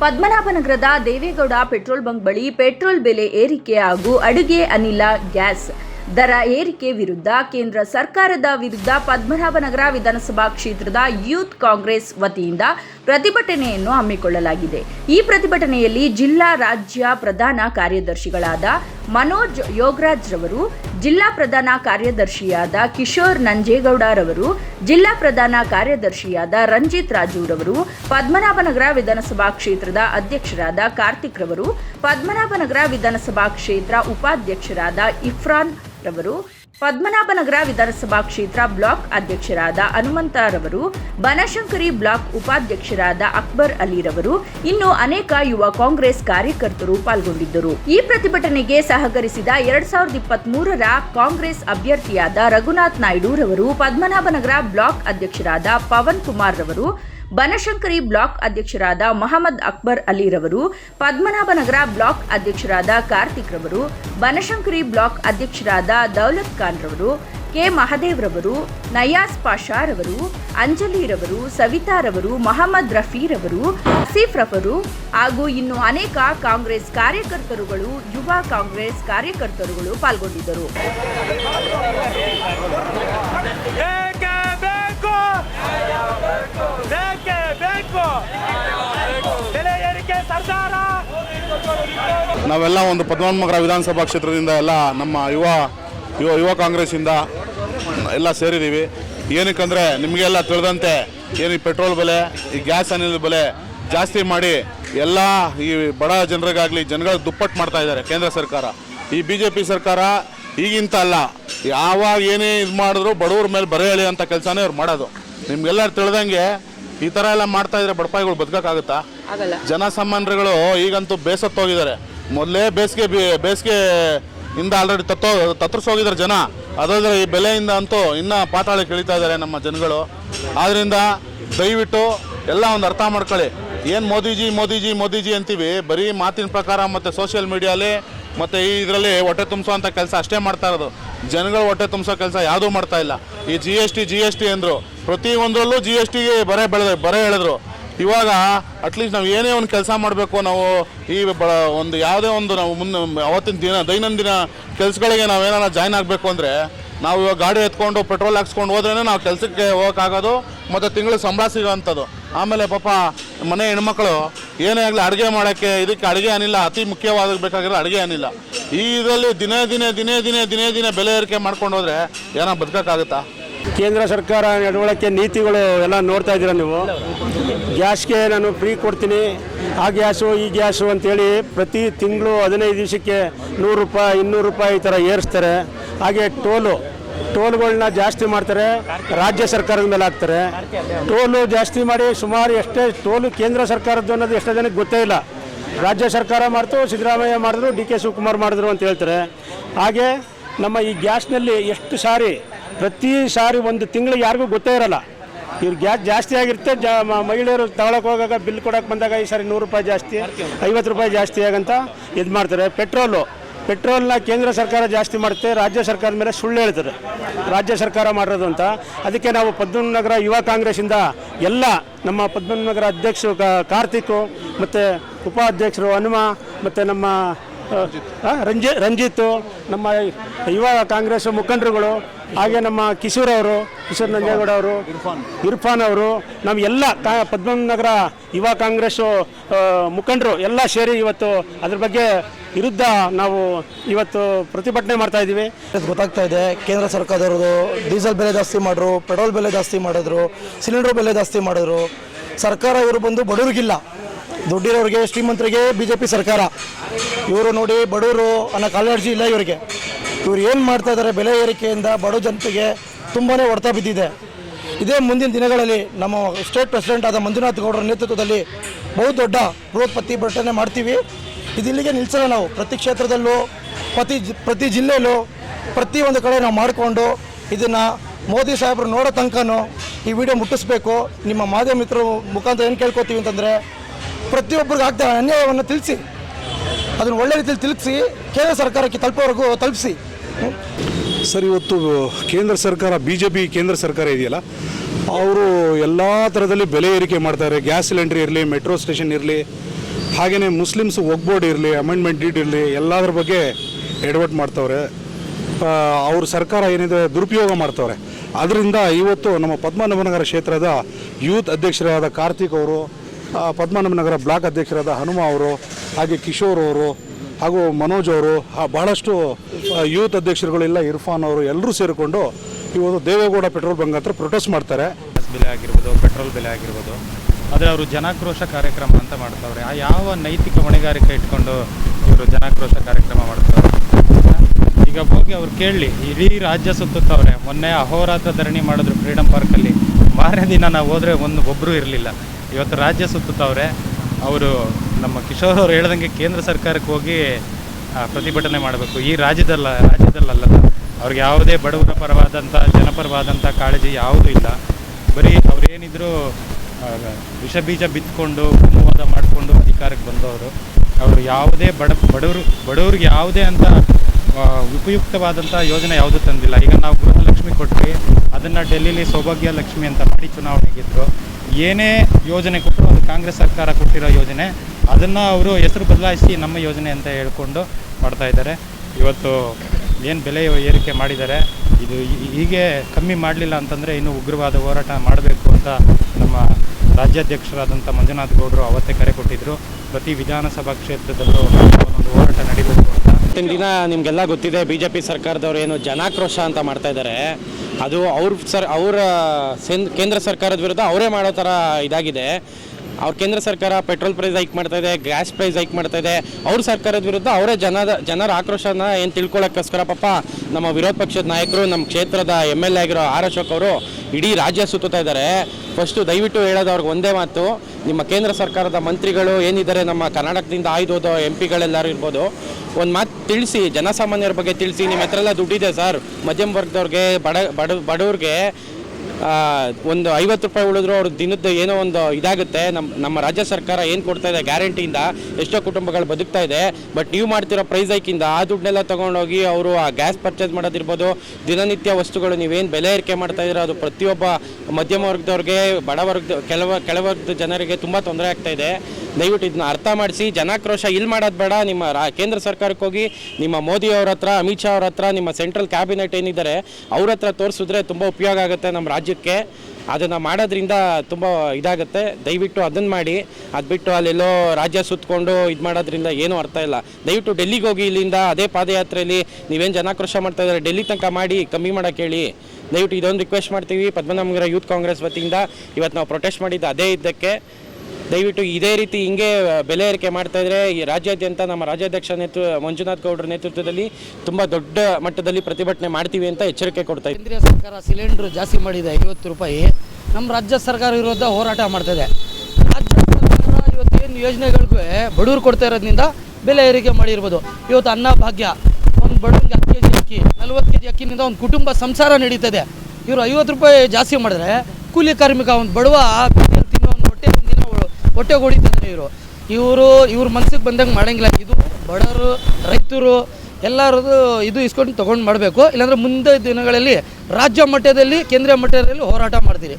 ಪದ್ಮನಾಭನಗರದ Devegowda petrol bunk ಬಳಿ petrol ಬೆಲೆ ಏರಿಕೆ ಹಾಗೂ ಅಡುಗೆ ಅನಿಲ, ಗ್ಯಾಸ್ ದರ ಏರಿಕೆ ವಿರುದ್ಧ ಕೇಂದ್ರ ಸರ್ಕಾರದ ವಿರುದ್ಧ ಪದ್ಮನಾಭನಗರ ವಿಧಾನಸಭಾ ಕ್ಷೇತ್ರದ ಯೂತ್ ಕಾಂಗ್ರೆಸ್ ವತಿಯಿಂದ ಪ್ರತಿಭಟನೆಯನ್ನು ಹಮ್ಮಿಕೊಳ್ಳಲಾಗಿದೆ. ಈ ಪ್ರತಿಭಟನೆಯಲ್ಲಿ ಜಿಲ್ಲಾ ರಾಜ್ಯ ಪ್ರಧಾನ ಕಾರ್ಯದರ್ಶಿಗಳಾದ ಮನೋಜ್ ಯೋಗರಾಜ್ ರವರು, ಜಿಲ್ಲಾ ಪ್ರಧಾನ ಕಾರ್ಯದರ್ಶಿಯಾದ ಕಿಶೋರ್ ನಂಜೇಗೌಡರವರು, ಜಿಲ್ಲಾ ಪ್ರಧಾನ ಕಾರ್ಯದರ್ಶಿಯಾದ ರಂಜಿತ್ ರಾಜುರವರು, ಪದ್ಮನಾಭನಗರ ವಿಧಾನಸಭಾ ಕ್ಷೇತ್ರದ ಅಧ್ಯಕ್ಷರಾದ ಕಾರ್ತಿಕ್ ರವರು, ಪದ್ಮನಾಭನಗರ ವಿಧಾನಸಭಾ ಕ್ಷೇತ್ರ ಉಪಾಧ್ಯಕ್ಷರಾದ ಇಫ್ರಾನ್ ರವರು ಪದ್ಮನಾಭನಗರ ವಿಧಾನಸಭಾ ಕ್ಷೇತ್ರ ಬ್ಲಾಕ್ ಅಧ್ಯಕ್ಷರಾದ ಹನುಮಂತರವರು, ಬನಶಂಕರಿ ಬ್ಲಾಕ್ ಉಪಾಧ್ಯಕ್ಷರಾದ ಅಕ್ಬರ್ ಅಲಿರವರು, ಇನ್ನು ಅನೇಕ ಯುವ ಕಾಂಗ್ರೆಸ್ ಕಾರ್ಯಕರ್ತರು ಪಾಲ್ಗೊಂಡಿದ್ದರು. ಈ ಪ್ರತಿಭಟನೆಗೆ ಸಹಕರಿಸಿದ ಎರಡ್ ಸಾವಿರದ ಇಪ್ಪತ್ತ್ ಮೂರರ ಕಾಂಗ್ರೆಸ್ ಅಭ್ಯರ್ಥಿಯಾದ ರಘುನಾಥ್ ನಾಯ್ಡು ರವರು ಪದ್ಮನಾಭನಗರ ಬ್ಲಾಕ್ ಅಧ್ಯಕ್ಷರಾದ ಪವನ್ ಕುಮಾರ್ ರವರು ಬನಶಂಕರಿ ಬ್ಲಾಕ್ ಅಧ್ಯಕ್ಷರಾದ ಮಹಮ್ಮದ್ ಅಕ್ಬರ್ ಅಲಿರವರು ಪದ್ಮನಾಭನಗರ ಬ್ಲಾಕ್ ಅಧ್ಯಕ್ಷರಾದ ಕಾರ್ತಿಕ್ ರವರು, ಬನಶಂಕರಿ ಬ್ಲಾಕ್ ಅಧ್ಯಕ್ಷರಾದ ದೌಲತ್ ಖಾನ್ ರವರು, ಕೆ ಮಹದೇವ್ ರವರು ನಯಾಸ್ ಪಾಷಾ ರವರು, ಅಂಜಲಿ ರವರು, ಸವಿತಾ ರವರು, ಮಹಮ್ಮದ್ ರಫಿ ರವರು, ಆಸಿಫ್ ರವರು ಹಾಗೂ ಇನ್ನು ಅನೇಕ ಕಾಂಗ್ರೆಸ್ ಕಾರ್ಯಕರ್ತರುಗಳು, ಯುವ ಕಾಂಗ್ರೆಸ್ ಕಾರ್ಯಕರ್ತರುಗಳು ಪಾಲ್ಗೊಂಡಿದ್ದರು. ನಾವೆಲ್ಲ ಒಂದು ಪದ್ಮನಾಭನಗರ ವಿಧಾನಸಭಾ ಕ್ಷೇತ್ರದಿಂದ ಎಲ್ಲ ನಮ್ಮ ಯುವ ಯುವ ಯುವ ಕಾಂಗ್ರೆಸ್ಸಿಂದ ಎಲ್ಲ ಸೇರಿದ್ದೀವಿ. ಏನಕ್ಕಂದರೆ ನಿಮಗೆಲ್ಲ ತಿಳಿದಂತೆ ಏನು ಈ ಪೆಟ್ರೋಲ್ ಬೆಲೆ ಈ ಗ್ಯಾಸ್ ಅನಿಲ ಬೆಲೆ ಜಾಸ್ತಿ ಮಾಡಿ ಎಲ್ಲ ಈ ಬಡ ಜನರಿಗಾಗಲಿ ಜನಗಳ ದುಪ್ಪಟ್ಟು ಮಾಡ್ತಾ ಇದ್ದಾರೆ ಕೇಂದ್ರ ಸರ್ಕಾರ. ಈ ಬಿ ಜೆ ಪಿ ಸರ್ಕಾರ ಈಗಿಂತ ಅಲ್ಲ ಯಾವಾಗ ಏನೇ ಇದು ಮಾಡಿದ್ರು ಬಡವ್ರ ಮೇಲೆ ಬರೆ ಎಳಿ ಅಂತ ಕೆಲಸನೇ ಅವ್ರು ಮಾಡೋದು. ನಿಮ್ಗೆಲ್ಲರೂ ತಿಳಿದಂಗೆ ಈ ಥರ ಎಲ್ಲ ಮಾಡ್ತಾ ಇದ್ರೆ ಬಡಪಾಯಿಗಳು ಬದುಕೋಕ್ಕಾಗುತ್ತಾ? ಜನಸಾಮಾನ್ಯರುಗಳು ಈಗಂತೂ ಬೇಸತ್ತೋಗಿದ್ದಾರೆ. ಮೊದಲೇ ಬೇಸಿಗೆ ಬೇಸಿಗೆ ಇಂದ ಆಲ್ರೆಡಿ ತತ್ತೋ ತತ್ತರಿಸೋಗಿದ್ದಾರೆ ಜನ. ಅದಾದರೆ ಈ ಬೆಲೆಯಿಂದ ಅಂತೂ ಇನ್ನೂ ಪಾತಾಳಿ ಕೇಳ್ತಾ ಇದ್ದಾರೆ ನಮ್ಮ ಜನಗಳು. ಆದ್ದರಿಂದ ದಯವಿಟ್ಟು ಎಲ್ಲ ಒಂದು ಅರ್ಥ ಮಾಡ್ಕೊಳ್ಳಿ. ಏನು ಮೋದಿಜಿ ಮೋದಿಜಿ ಮೋದಿಜಿ ಅಂತೀವಿ. ಬರೀ ಮಾತಿನ ಪ್ರಕಾರ ಮತ್ತು ಸೋಷಿಯಲ್ ಮೀಡಿಯಾಲಿ ಮತ್ತು ಈ ಇದರಲ್ಲಿ ಹೊಟ್ಟೆ ತುಂಬಿಸೋವಂಥ ಕೆಲಸ ಅಷ್ಟೇ ಮಾಡ್ತಾ ಇರೋದು. ಜನಗಳು ಹೊಟ್ಟೆ ತುಂಬಿಸೋ ಕೆಲಸ ಯಾವುದೂ ಮಾಡ್ತಾ ಇಲ್ಲ. ಈ G S T G S T ಅಂದರು. ಪ್ರತಿಯೊಂದರಲ್ಲೂ ಜಿ ಎಸ್ ಟಿಗೆ ಬರೆ ಬೆಳೆದ್ರು ಬರೆ ಹೇಳಿದ್ರು ಇವಾಗ ಅಟ್ಲೀಸ್ಟ್ ನಾವು ಏನೇ ಒಂದು ಕೆಲಸ ಮಾಡಬೇಕು ನಾವು ಈ ಬ, ಒಂದು ಯಾವುದೇ ಒಂದು ನಾವು ಮುಂದೆ, ಅವತ್ತಿನ ದಿನ, ದೈನಂದಿನ ಕೆಲಸಗಳಿಗೆ ನಾವೇನಾರ ಜಾಯ್ನ್ ಆಗಬೇಕು ಅಂದರೆ ನಾವು ಇವಾಗ ಗಾಡಿ ಎತ್ಕೊಂಡು ಪೆಟ್ರೋಲ್ ಹಾಕ್ಸ್ಕೊಂಡು ಹೋದ್ರೇ ನಾವು ಕೆಲಸಕ್ಕೆ ಹೋಗೋಕ್ಕಾಗೋದು ಮತ್ತು ತಿಂಗಳು ಸಂಬಳ ಸಿಗೋವಂಥದ್ದು ಆಮೇಲೆ ಪಾಪ ಮನೆ ಹೆಣ್ಮಕ್ಳು ಏನೇ ಆಗಲಿ ಅಡುಗೆ ಮಾಡೋಕ್ಕೆ ಇದಕ್ಕೆ ಅಡುಗೆ ಅನಿಲ್ಲ, ಅತಿ ಮುಖ್ಯವಾದ ಬೇಕಾಗಿರೋ ಅಡುಗೆ ಏನಿಲ್ಲ ಈ ಇದರಲ್ಲಿ ದಿನೇ ದಿನೇ ದಿನೇ ದಿನೇ ದಿನೇ ದಿನೇ ಬೆಲೆ ಏರಿಕೆ ಮಾಡ್ಕೊಂಡು ಹೋದರೆ ಏನೋ ಬದುಕೋಕ್ಕಾಗುತ್ತಾ? ಕೇಂದ್ರ ಸರ್ಕಾರ ನಡವಳಿಕೆ ನೀತಿಗಳು ಎಲ್ಲ ನೋಡ್ತಾ ಇದ್ದೀರಾ ನೀವು? ಗ್ಯಾಸ್ಗೆ ನಾನು ಫ್ರೀ ಕೊಡ್ತೀನಿ. ಆ ಗ್ಯಾಸು, ಈ ಗ್ಯಾಸು ಅಂತೇಳಿ ಪ್ರತಿ ತಿಂಗಳು ಹದಿನೈದು ದಿವಸಕ್ಕೆ ನೂರು ರೂಪಾಯಿ, ಇನ್ನೂರು ರೂಪಾಯಿ ಈ ಥರ ಏರಿಸ್ತಾರೆ. ಹಾಗೆ ಟೋಲು ಟೋಲ್ಗಳನ್ನ ಜಾಸ್ತಿ ಮಾಡ್ತಾರೆ, ರಾಜ್ಯ ಸರ್ಕಾರದ ಮೇಲೆ ಹಾಕ್ತಾರೆ. ಟೋಲು ಜಾಸ್ತಿ ಮಾಡಿ ಸುಮಾರು ಎಷ್ಟೇ ಟೋಲು ಕೇಂದ್ರ ಸರ್ಕಾರದ್ದು ಅನ್ನೋದು ಎಷ್ಟೋ ಜನಕ್ಕೆ ಗೊತ್ತೇ ಇಲ್ಲ. ರಾಜ್ಯ ಸರ್ಕಾರ ಮಾಡ್ತು, ಸಿದ್ದರಾಮಯ್ಯ ಮಾಡಿದ್ರು, ಡಿ ಕೆ ಶಿವಕುಮಾರ್ ಮಾಡಿದ್ರು ಅಂತ ಹೇಳ್ತಾರೆ. ಹಾಗೆ ನಮ್ಮ ಈ ಗ್ಯಾಸ್ನಲ್ಲಿ ಎಷ್ಟು ಸಾರಿ ಪ್ರತಿ ಸಾರಿ ಒಂದು ತಿಂಗಳು ಯಾರಿಗೂ ಗೊತ್ತೇ ಇರಲ್ಲ. ಇವ್ರು ಗ್ಯಾಸ್ ಜಾಸ್ತಿ ಆಗಿರುತ್ತೆ, ಜಾ ಮಹಿಳೆಯರು ತಗೊಳಕ್ಕೆ ಹೋಗಾಗ ಬಿಲ್ ಕೊಡೋಕೆ ಬಂದಾಗ ಈ ಸಾರಿ ನೂರು ರೂಪಾಯಿ ಜಾಸ್ತಿ, ಐವತ್ತು ರೂಪಾಯಿ ಜಾಸ್ತಿ ಆಗಂತ ಇದು ಮಾಡ್ತಾರೆ. ಪೆಟ್ರೋಲು, ಪೆಟ್ರೋಲ್ನ ಕೇಂದ್ರ ಸರ್ಕಾರ ಜಾಸ್ತಿ ಮಾಡುತ್ತೆ, ರಾಜ್ಯ ಸರ್ಕಾರದ ಮೇಲೆ ಸುಳ್ಳು ಹೇಳ್ತಾರೆ. ರಾಜ್ಯ ಸರ್ಕಾರ ಮಾಡಿರೋದು ಅಂತ. ಅದಕ್ಕೆ ನಾವು ಪದ್ಮನಗರ ಯುವ ಕಾಂಗ್ರೆಸ್ಸಿಂದ ಎಲ್ಲ ನಮ್ಮ ಪದ್ಮನಗರ ಅಧ್ಯಕ್ಷರು ಕಾರ್ತಿಕ್ ಮತ್ತು ಉಪಾಧ್ಯಕ್ಷರು ಹನುಮ ಮತ್ತು ನಮ್ಮ ರಂಜಿ ರಂಜಿತ್ ನಮ್ಮ ಯುವ ಕಾಂಗ್ರೆಸ್ ಮುಖಂಡರುಗಳು ಹಾಗೆ ನಮ್ಮ ಕಿಶೋರ್ ಅವರು ಕಿಶೋರ್ ನಂಜೇಗೌಡ ಅವರು ಇರ್ಫಾನ್. ಅವರು ನಮ್ಮ ಎಲ್ಲ ಕಾ ಪದ್ಮನಗರ ಯುವ ಕಾಂಗ್ರೆಸ್ ಮುಖಂಡರು ಎಲ್ಲ ಸೇರಿ ಇವತ್ತು ಅದ್ರ ಬಗ್ಗೆ ವಿರುದ್ಧ ನಾವು ಇವತ್ತು ಪ್ರತಿಭಟನೆ ಮಾಡ್ತಾ ಇದ್ದೀವಿ. ಇವತ್ತು ಗೊತ್ತಾಗ್ತಾ ಇದೆ ಕೇಂದ್ರ ಸರ್ಕಾರದವ್ರದ್ದು ಡೀಸೆಲ್ ಬೆಲೆ ಜಾಸ್ತಿ ಮಾಡಿದ್ರು ಪೆಟ್ರೋಲ್ ಬೆಲೆ ಜಾಸ್ತಿ ಮಾಡಿದ್ರು ಸಿಲಿಂಡರ್ ಬೆಲೆ ಜಾಸ್ತಿ ಮಾಡಿದ್ರು. ಸರ್ಕಾರ ಇವರು ಬಂದು ಬಡವ್ರಿಗಿಲ್ಲ. ದುಡ್ಡಿರೋರಿಗೆ ಶ್ರೀಮಂತರಿಗೆ ಬಿ ಜೆ ಪಿ ಸರ್ಕಾರ. ಇವರು ನೋಡಿ ಬಡವರು ಅನ್ನೋ ಕಾಲರ್ಜಿ ಇಲ್ಲ ಇವರಿಗೆ. ಇವ್ರು ಏನು ಮಾಡ್ತಾ ಇದ್ದಾರೆ ಬೆಲೆ ಏರಿಕೆಯಿಂದ ಬಡ ಜನತೆಗೆ ತುಂಬಾ ಹೊಡೆತ ಬಿದ್ದಿದೆ. ಇದೇ ಮುಂದಿನ ದಿನಗಳಲ್ಲಿ ನಮ್ಮ ಸ್ಟೇಟ್ ಪ್ರೆಸಿಡೆಂಟ್ ಆದ ಮಂಜುನಾಥ್ ಗೌಡರ ನೇತೃತ್ವದಲ್ಲಿ ಬಹು ದೊಡ್ಡ ಬೃಹತ್ ಪ್ರತಿಭಟನೆ ಮಾಡ್ತೀವಿ. ಇದಿಲ್ಲಿಗೆ ಇಲ್ಲಿಗೆ ನಿಲ್ಸಲ್ಲ ನಾವು. ಪ್ರತಿ ಕ್ಷೇತ್ರದಲ್ಲೂ, ಪ್ರತಿ ಪ್ರತಿ ಜಿಲ್ಲೆಯಲ್ಲೂ ಪ್ರತಿಯೊಂದು ಕಡೆ ನಾವು ಮಾಡಿಕೊಂಡು ಇದನ್ನು ಮೋದಿ ಸಾಹೇಬರು ನೋಡೋ ತನಕನೂ ಈ ವಿಡಿಯೋ ಮುಟ್ಟಿಸ್ಬೇಕು. ನಿಮ್ಮ ಮಾಧ್ಯಮ ಮಿತ್ರರು ಮುಖಾಂತರ ಏನು ಕೇಳ್ಕೊತೀವಿ ಅಂತಂದರೆ ಪ್ರತಿಯೊಬ್ಬರಿಗೂ ಆಗ್ತಾ ಅನ್ಯಾಯವನ್ನು ತಿಳಿಸಿ. ಅದನ್ನು ಒಳ್ಳೆ ರೀತಿಯಲ್ಲಿ ತಿಳಿಸಿ ಕೇಂದ್ರ ಸರ್ಕಾರಕ್ಕೆ ತಲುಪೋವರೆಗೂ ತಲುಪಿಸಿ. ಸರ್, ಇವತ್ತು ಕೇಂದ್ರ ಸರ್ಕಾರ ಬಿ ಜೆ ಪಿ ಕೇಂದ್ರ ಸರ್ಕಾರ ಇದೆಯಲ್ಲ, ಅವರು ಎಲ್ಲ ಥರದಲ್ಲಿ ಬೆಲೆ ಏರಿಕೆ ಮಾಡ್ತಾರೆ. ಗ್ಯಾಸ್ ಸಿಲಿಂಡರ್ ಇರಲಿ, ಮೆಟ್ರೋ ಸ್ಟೇಷನ್ ಇರಲಿ ಹಾಗೆಯೇ ಮುಸ್ಲಿಮ್ಸ್ ಒಗ್ಬೋರ್ಡ್ ಇರಲಿ, ಅಮೆಂಡ್ಮೆಂಟ್ ಡೀಟ್ ಇರಲಿ, ಎಲ್ಲದರ ಬಗ್ಗೆ ಎಡವಟ್ ಮಾಡ್ತವ್ರೆ. ಅವ್ರ ಸರ್ಕಾರ ಏನಿದೆ, ದುರುಪಯೋಗ ಮಾಡ್ತವ್ರೆ. ಅದರಿಂದ ಇವತ್ತು ನಮ್ಮ ಪದ್ಮನಾಭನಗರ ಕ್ಷೇತ್ರದ ಯೂತ್ ಅಧ್ಯಕ್ಷರಾದ ಕಾರ್ತಿಕ್ ಅವರು ಪದ್ಮನಾಭನಗರ ಬ್ಲಾಕ್ ಅಧ್ಯಕ್ಷರಾದ ಹನುಮ ಅವರು ಹಾಗೆ ಕಿಶೋರ್ ಅವರು ಹಾಗೂ ಮನೋಜ್ ಅವರು ಬಹಳಷ್ಟು ಯೂತ್ ಅಧ್ಯಕ್ಷರುಗಳೆಲ್ಲ ಇರ್ಫಾನ್ ಅವರು ಎಲ್ಲರೂ ಸೇರಿಕೊಂಡು ಇವತ್ತು ದೇವೇಗೌಡ ಪೆಟ್ರೋಲ್ ಬಂಕ್ ಹತ್ರ ಪ್ರೊಟೆಸ್ಟ್ ಮಾಡ್ತಾರೆ. ಬೆಲೆ ಆಗಿರ್ಬೋದು, ಪೆಟ್ರೋಲ್ ಬೆಲೆ ಆಗಿರ್ಬೋದು, ಆದರೆ ಅವರು ಜನಾಕ್ರೋಶ ಕಾರ್ಯಕ್ರಮ ಅಂತ ಮಾಡ್ತಾವ್ರೆ. ಆ ಯಾವ ನೈತಿಕ ಹೊಣೆಗಾರಿಕೆ ಇಟ್ಕೊಂಡು ಇವರು ಜನಾಕ್ರೋಶ ಕಾರ್ಯಕ್ರಮ ಮಾಡ್ತಾರೆ ಈಗ ಹೋಗಿ ಅವ್ರು ಕೇಳಲಿ ಇಡೀ ರಾಜ್ಯ ಸುತ್ತುತ್ತವ್ರೆ, ಮೊನ್ನೆ ಅಹೋರಾತ್ರ ಧರಣಿ ಮಾಡಿದ್ರು ಫ್ರೀಡಮ್ ಪಾರ್ಕಲ್ಲಿ. ಮಾರನೇ ದಿನ ನಾವು ಹೋದರೆ ಒಂದು ಒಬ್ಬರು ಇರಲಿಲ್ಲ. ಇವತ್ತು ರಾಜ್ಯ ಸುತ್ತುತ್ತವ್ರೆ, ಅವರು ನಮ್ಮ ಕಿಶೋರ್ ಅವ್ರು ಹೇಳ್ದಂಗೆ ಕೇಂದ್ರ ಸರ್ಕಾರಕ್ಕೆ ಹೋಗಿ ಪ್ರತಿಭಟನೆ ಮಾಡಬೇಕು. ಈ ರಾಜ್ಯದಲ್ಲ, ರಾಜ್ಯದಲ್ಲಲ್ಲ, ಅವ್ರಿಗೆ ಯಾವುದೇ ಬಡವರ ಪರವಾದಂಥ, ಜನಪರವಾದಂಥ ಕಾಳಜಿ ಯಾವುದೂ ಇಲ್ಲ. ಬರೀ ಅವರೇನಿದ್ರು ವಿಷ ಬೀಜ ಬಿತ್ಕೊಂಡು ಕುಮುವಾದ ಮಾಡಿಕೊಂಡು ಅಧಿಕಾರಕ್ಕೆ ಬಂದವರು. ಅವರು ಯಾವುದೇ ಬಡ, ಬಡವರು, ಬಡವ್ರಿಗೆ ಯಾವುದೇ ಅಂತ ಉಪಯುಕ್ತವಾದಂಥ ಯೋಜನೆ ಯಾವುದೂ ತಂದಿಲ್ಲ. ಈಗ ನಾವು ಗೃಹಲಕ್ಷ್ಮಿ ಕೊಟ್ವಿ, ಅದನ್ನು ಡೆಲ್ಲಿಲಿ ಸೌಭಾಗ್ಯ ಲಕ್ಷ್ಮಿ ಅಂತ ಮಾಡಿ ಚುನಾವಣೆ ಗೆದ್ರು. ಏನೇ ಯೋಜನೆ ಕೊಟ್ಟರು ಅದು ಕಾಂಗ್ರೆಸ್ ಸರ್ಕಾರ ಕೊಟ್ಟಿರೋ ಯೋಜನೆ ಅದನ್ನು ಅವರು ಹೆಸರು ಬದಲಾಯಿಸಿ ನಮ್ಮ ಯೋಜನೆ ಅಂತ ಹೇಳ್ಕೊಂಡು ಮಾಡ್ತಾ ಇದ್ದಾರೆ. ಇವತ್ತು ಏನು ಬೆಲೆ ಏರಿಕೆ ಮಾಡಿದ್ದಾರೆ, ಇದು ಹೀಗೆ ಕಮ್ಮಿ ಮಾಡಲಿಲ್ಲ ಅಂತಂದರೆ ಇನ್ನೂ ಉಗ್ರವಾದ ಹೋರಾಟ ಮಾಡಬೇಕು ಅಂತ ನಮ್ಮ ರಾಜ್ಯಾಧ್ಯಕ್ಷರಾದಂಥ ಮಂಜುನಾಥ್ ಗೌಡರು ಅವತ್ತೇ ಕರೆ ಕೊಟ್ಟಿದ್ದರು ಪ್ರತಿ ವಿಧಾನಸಭಾ ಕ್ಷೇತ್ರದಲ್ಲೂ ಒಂದು ಹೋರಾಟ ನಡೀಬೇಕು ಅಂತ. ದಿನ ನಿಮಗೆಲ್ಲ ಗೊತ್ತಿದೆ ಬಿ ಜೆ ಪಿ ಸರ್ಕಾರದವ್ರು ಏನು ಜನಾಕ್ರೋಶ ಅಂತ ಮಾಡ್ತಾ ಇದ್ದಾರೆ. ಅದು ಅವ್ರ ಸರ್ ಅವರ ಕೇಂದ್ರ ಸರ್ಕಾರದ ವಿರುದ್ಧ ಅವರೇ ಮಾಡೋ ಥರ ಇದಾಗಿದೆ. ಅವ್ರ ಕೇಂದ್ರ ಸರ್ಕಾರ ಪೆಟ್ರೋಲ್ ಪ್ರೈಸ್ ಹೈಕ್ ಮಾಡ್ತಾ ಇದೆ ಗ್ಯಾಸ್ ಪ್ರೈಸ್ ಹೈಕ್ ಮಾಡ್ತಾ ಇದೆ. ಅವ್ರ ಸರ್ಕಾರದ ವಿರುದ್ಧ ಅವರೇ ಜನದ, ಜನರ ಆಕ್ರೋಶನ ಏನು ತಿಳ್ಕೊಳ್ಳೋಕ್ಕೋಸ್ಕರ ಪಾಪ ನಮ್ಮ ವಿರೋಧ ಪಕ್ಷದ ನಾಯಕರು ನಮ್ಮ ಕ್ಷೇತ್ರದ ಎಂ ಎಲ್ ಎ ಆಗಿರೋ ಆರ್ ಅಶೋಕ್ ಅವರು ಇಡೀ ರಾಜ್ಯ ಸುತ್ತುತ್ತಾ ಇದ್ದಾರೆ. ಫಸ್ಟು ದಯವಿಟ್ಟು ಹೇಳೋದು ಅವ್ರಿಗೆ ಒಂದೇ ಮಾತು, ನಿಮ್ಮ ಕೇಂದ್ರ ಸರ್ಕಾರದ ಮಂತ್ರಿಗಳು ಏನಿದ್ದಾರೆ ನಮ್ಮ ಕರ್ನಾಟಕದಿಂದ ಆಯ್ದೋದು ಎಂ ಪಿಗಳೆಲ್ಲರೂ ಇರ್ಬೋದು, ಒಂದು ಮಾತು ತಿಳಿಸಿ, ಜನಸಾಮಾನ್ಯರ ಬಗ್ಗೆ ತಿಳಿಸಿ ನಿಮ್ಮ ಹತ್ರ ಎಲ್ಲ ದುಡ್ಡಿದೆ ಸರ್ ಮಧ್ಯಮ ವರ್ಗದವ್ರಿಗೆ, ಬಡ ಬಡ, ಬಡವ್ರಿಗೆ ಒಂದು ಐವತ್ತು ರೂಪಾಯಿ ಉಳಿದ್ರು ಅವ್ರ ದಿನದ ಏನೋ ಒಂದು ಇದಾಗುತ್ತೆ. ನಮ್ಮ ನಮ್ಮ ರಾಜ್ಯ ಸರ್ಕಾರ ಏನು ಕೊಡ್ತಾ ಇದೆ ಗ್ಯಾರಂಟಿಯಿಂದ ಎಷ್ಟೋ ಕುಟುಂಬಗಳು ಬದುಕ್ತಾ ಇದೆ. ಬಟ್ ನೀವು ಮಾಡ್ತಿರೋ ಪ್ರೈಸ್ ಹೈಕಿಂದ ಆ ದುಡ್ಡನ್ನೆಲ್ಲ ತೊಗೊಂಡೋಗಿ ಅವರು ಆ ಗ್ಯಾಸ್ ಪರ್ಚೇಸ್ ಮಾಡೋದಿರ್ಬೋದು. ದಿನನಿತ್ಯ ವಸ್ತುಗಳು ನೀವೇನು ಬೆಲೆ ಏರಿಕೆ ಮಾಡ್ತಾ ಇದ್ದೀರೋ, ಅದು ಪ್ರತಿಯೊಬ್ಬ ಮಧ್ಯಮ ವರ್ಗದವ್ರಿಗೆ, ಬಡ ವರ್ಗದ, ಕೆಲವ ಕೆಳವರ್ಗದ ಜನರಿಗೆ ತುಂಬ ತೊಂದರೆ ಆಗ್ತಾ ಇದೆ. ದಯವಿಟ್ಟು ಇದನ್ನ ಅರ್ಥ ಮಾಡಿಸಿ. ಜನಾಕ್ರೋಶ ಇಲ್ಲಿ ಮಾಡೋದು ಬೇಡ. ನಿಮ್ಮ ರಾ, ಕೇಂದ್ರ ಸರ್ಕಾರಕ್ಕೆ ಹೋಗಿ ನಿಮ್ಮ ಮೋದಿ ಅವ್ರ ಹತ್ರ, ಅಮಿತ್ ಶಾ ಅವ್ರ ಹತ್ರ, ನಿಮ್ಮ ಸೆಂಟ್ರಲ್ ಕ್ಯಾಬಿನೆಟ್ ಏನಿದ್ದಾರೆ, ಅವ್ರ ಹತ್ರ ತೋರಿಸಿದ್ರೆ ತುಂಬ ಉಪಯೋಗ ಆಗುತ್ತೆ. ನಮ್ಮ ರಾಜ್ಯಕ್ಕೆ ಅದನ್ನು ಮಾಡೋದ್ರಿಂದ ತುಂಬ ಇದಾಗುತ್ತೆ. ದಯವಿಟ್ಟು ಅದನ್ನು ಮಾಡಿ, ಅದು ಬಿಟ್ಟು ಅಲ್ಲೆಲ್ಲೋ ರಾಜ್ಯ ಸುತ್ತಕೊಂಡು ಇದು ಮಾಡೋದ್ರಿಂದ ಏನೂ ಅರ್ಥ ಇಲ್ಲ. ದಯವಿಟ್ಟು ಡೆಲ್ಲಿಗೆ ಹೋಗಿ ಇಲ್ಲಿಂದ ಅದೇ ಪಾದಯಾತ್ರೆಯಲ್ಲಿ ನೀವೇನು ಜನಾಕ್ರೋಶ ಮಾಡ್ತಾ ಇದ್ದಾರೆ ಡೆಲ್ಲಿ ತನಕ ಮಾಡಿ ಕಮ್ಮಿ ಮಾಡೋಕ್ಕೆ ಹೇಳಿ. ದಯವಿಟ್ಟು ಇದೊಂದು ರಿಕ್ವೆಸ್ಟ್ ಮಾಡ್ತೀವಿ. ಪದ್ಮನಾಭನಗರ ಯೂತ್ ಕಾಂಗ್ರೆಸ್ ವತಿಯಿಂದ ಇವತ್ತು ನಾವು ಪ್ರೊಟೆಸ್ಟ್ ಮಾಡಿದ್ದು ಅದೇ ಇದ್ದಕ್ಕೆ. ದಯವಿಟ್ಟು ಇದೇ ರೀತಿ ಹಿಂಗೆ ಬೆಲೆ ಏರಿಕೆ ಮಾಡ್ತಾ ಇದ್ರೆ ಈ ರಾಜ್ಯಾದ್ಯಂತ ನಮ್ಮ ರಾಜ್ಯಾಧ್ಯಕ್ಷ ನೇತೃ ಮಂಜುನಾಥ್ ಗೌಡರ ನೇತೃತ್ವದಲ್ಲಿ ತುಂಬ ದೊಡ್ಡ ಮಟ್ಟದಲ್ಲಿ ಪ್ರತಿಭಟನೆ ಮಾಡ್ತೀವಿ ಅಂತ ಎಚ್ಚರಿಕೆ ಕೊಡ್ತಾ ಕೇಂದ್ರೀಯ ಸರ್ಕಾರ ಸಿಲಿಂಡರ್ ಜಾಸ್ತಿ ಮಾಡಿದೆ, ಐವತ್ತು ರೂಪಾಯಿ. ನಮ್ಮ ರಾಜ್ಯ ಸರ್ಕಾರ ವಿರುದ್ಧ ಹೋರಾಟ ಮಾಡ್ತಿದೆ ರಾಜ್ಯ ಸರ್ಕಾರ ಇವತ್ತೇನು ಯೋಜನೆಗಳಿಗೂ ಬಡವರು ಕೊಡ್ತಾ ಇರೋದ್ರಿಂದ ಬೆಲೆ ಏರಿಕೆ ಮಾಡಿರ್ಬೋದು. ಇವತ್ತು ಅನ್ನ ಭಾಗ್ಯ, ಒಂದು ಬಡವನಿಗೆ ಹತ್ತು ಕೆ ಜಿ ಅಕ್ಕಿ, ನಲ್ವತ್ತು ಕೆ ಜಿ ಅಕ್ಕಿನಿಂದ ಒಂದು ಕುಟುಂಬ ಸಂಸಾರ ನಡೀತದೆ ಇವರು ಐವತ್ತು ರೂಪಾಯಿ ಜಾಸ್ತಿ ಮಾಡಿದ್ರೆ, ಕೂಲಿ ಕಾರ್ಮಿಕ, ಒಂದು ಬಡವ ಬೀದಿಯಲ್ಲಿ ತಿನ್ನೋ ಒಂದು ಹೊಟ್ಟೆ ದಿನ ಹೊಟ್ಟೆ ಹೊಡಿತಂದ್ರೆ ಇವರು. ಇವರು, ಇವ್ರ ಮನ್ಸಿಗೆ ಬಂದಂಗೆ ಮಾಡಂಗಿಲ್ಲ. ಇದು ಬಡವರು, ರೈತರು ಎಲ್ಲರದು ಇದು ಇಸ್ಕೊಂಡು ತೊಗೊಂಡು ಮಾಡಬೇಕು. ಇಲ್ಲಾಂದ್ರೆ ಮುಂದೆ ದಿನಗಳಲ್ಲಿ ರಾಜ್ಯ ಮಟ್ಟದಲ್ಲಿ ಕೇಂದ್ರೀಯ ಮಟ್ಟದಲ್ಲಿ ಹೋರಾಟ ಮಾಡ್ತೀರಿ.